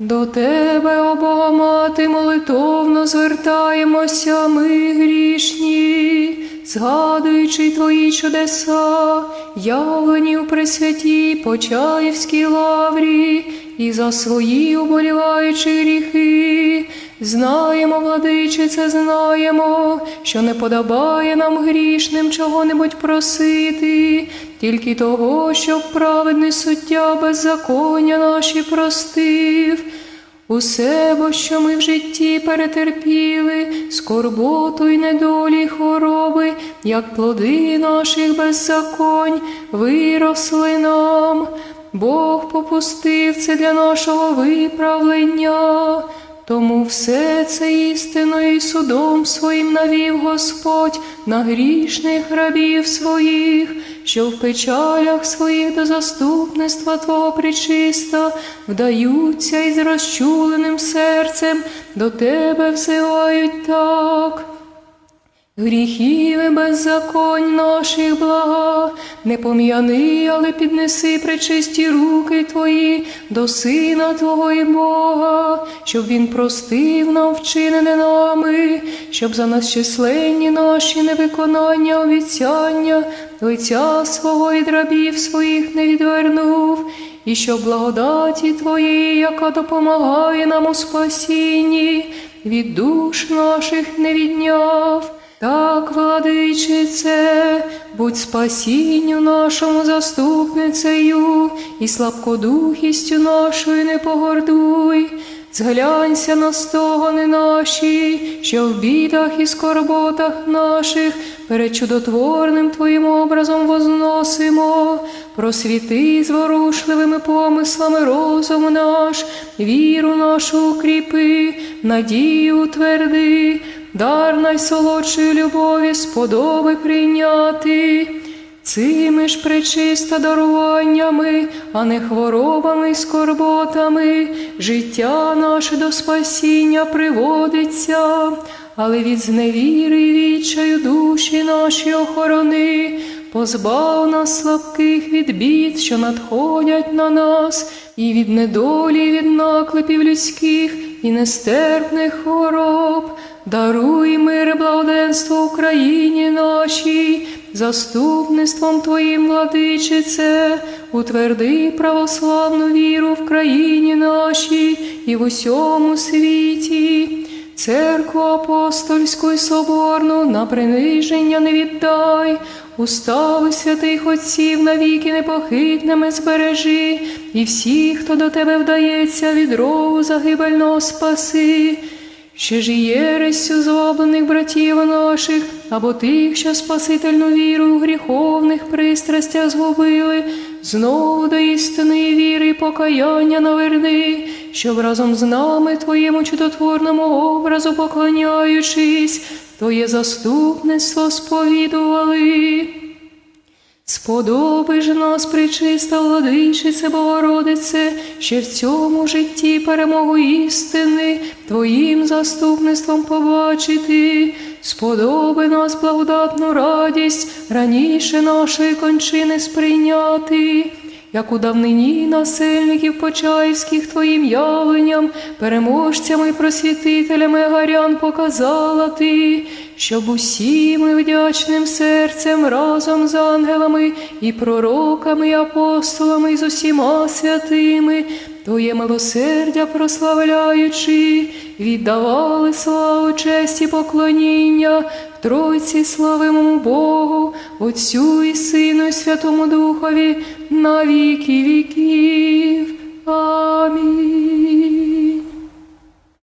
До тебе, о Бога мати, молитовно звертаємося ми грішні, згадуючи твої чудеса, явлені в Пресвятій Почаївській лаврі, і за свої уболіваючі гріхи. Знаємо, владичице, знаємо, що не подобає нам грішним чого-небудь просити, тільки того, щоб праведний суття беззаконня наші простив. Усе, бо що ми в житті перетерпіли, скорботу й недолі й хвороби, як плоди наших беззаконь, виросли нам. Бог попустив це для нашого виправлення. Тому все це істиною і судом своїм навів Господь на грішних рабів своїх, що в печалях своїх до заступництва Твого причиста вдаються із розчуленим серцем до Тебе взивають так. Гріхів беззаконь наших блага, не пом'яни, але піднеси пречисті руки Твої до Сина Твого і Бога, щоб Він простив нам вчинене нами, щоб за нас численні наші невиконання обіцяння, лиця свого і драбів своїх не відвернув, і щоб благодаті Твоєї, яка допомагає нам у спасінні, від душ наших не відняв. Так, владичице, будь спасінню нашому заступницею і слабкодухістю нашою не погордуй. Зглянься на стогони наші, що в бідах і скорботах наших перед чудотворним Твоїм образом возносимо, просвіти зворушливими помислами розум наш, віру нашу укріпи, надію утверди, дар найсолодшої любові сподоби прийняти. Цими ж пречиста даруваннями, а не хворобами й скорботами, життя наше до спасіння приводиться, але від зневіри й відчаю душі наші охорони, позбав нас слабких від бід, що надходять на нас, і від недолі, від наклепів людських, і нестерпних хвороб. Даруй мир і благоденство Україні нашій, заступництвом Твоїм, владичице, утверди православну віру в країні нашій і в усьому світі. Церкву апостольську й соборну на приниження не віддай, устави святих отців навіки непохитними збережи, і всіх, хто до тебе вдається, від рову загибельного спаси. Ще ж і єресю злоблених братів наших, або тих, що спасительну віру у гріховних пристрастях згубили, знову до істини віри покаяння наверни, щоб разом з нами Твоєму чудотворному образу поклоняючись, Твоє заступництво сповідували. Сподоби ж нас, причиста владичице, Богородице, ще в цьому житті перемогу істини Твоїм заступництвом побачити, сподоби нас благодатну радість раніше нашої кончини сприйняти. Як у давнині насильників Почаївських Твоїм явленням, переможцями просвітителями гарян показала Ти, щоб усі ми вдячним серцем разом з ангелами і пророками, і апостолами, і з усіма святими, Твоє милосердя прославляючи, віддавали славу честь і поклоніння в Тройці славимому Богу, Отцю і Сину, і Святому Духові на віки віків. Амінь.